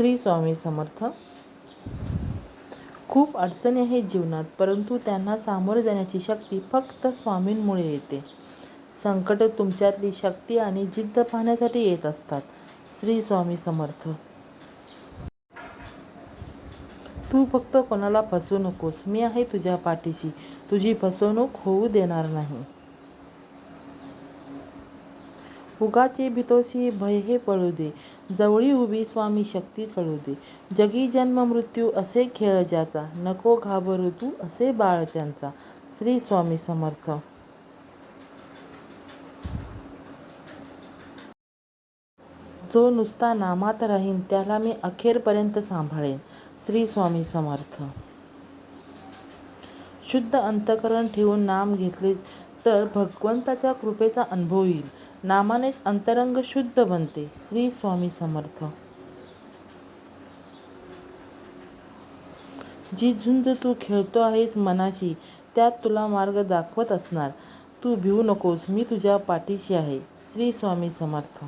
श्री स्वामी समर्थ. खूप अडचणी आहेत जीवनात परंतु त्यांना सामोरे जाण्याची शक्ती फक्त स्वामींमुळे येते. संकट तुमच्यातली शक्ती आणि जिद्द पाहण्यासाठी येत असतात. श्री स्वामी समर्थ. तू फक्त कोणाला फसवू नकोस. मी आहे तुझ्या पाठीशी. तुझी फसवणूक होऊ देणार नाही. उगाचे भीतोशी भय हे पळू दे. जवळी उभी स्वामी शक्ती कळू दे. जगी जन्म मृत्यू असे खेळ ज्याचा. नको घाबरू तू असे बाळ त्यांचा. श्री स्वामी समर्थ. जो नुसता नामात राहीन त्याला मी अखेरपर्यंत सांभाळेन. श्री स्वामी समर्थ. शुद्ध अंतकरण ठेवून नाम घेतले तर भगवंताच्या कृपेचा अनुभव येईल. नामानेच अंतरंग शुद्ध बनते. श्री स्वामी समर्थ. जी झुंज तू खेळतो आहेस मनाशी त्यात तुला मार्ग दाखवत असणार. तू भिवू नकोस मी तुझ्या पाठीशी आहे. श्री स्वामी समर्थ.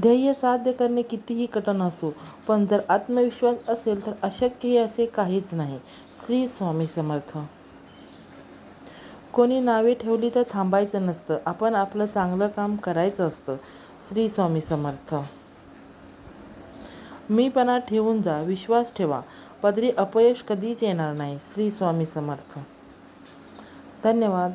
ध्येय साध्य करणे कितीही कठीण असो पण जर आत्मविश्वास असेल तर अशक्यही असे काहीच नाही. श्री स्वामी समर्थ. कोणी नावे ठेवली तर थांबायचं नसतं. आपण आपलं चांगलं काम करायचं असतं. श्री स्वामी समर्थ. मीपणा ठेवून जा. विश्वास ठेवा. पदरी अपयश कधीच येणार नाही. श्री स्वामी समर्थ. धन्यवाद.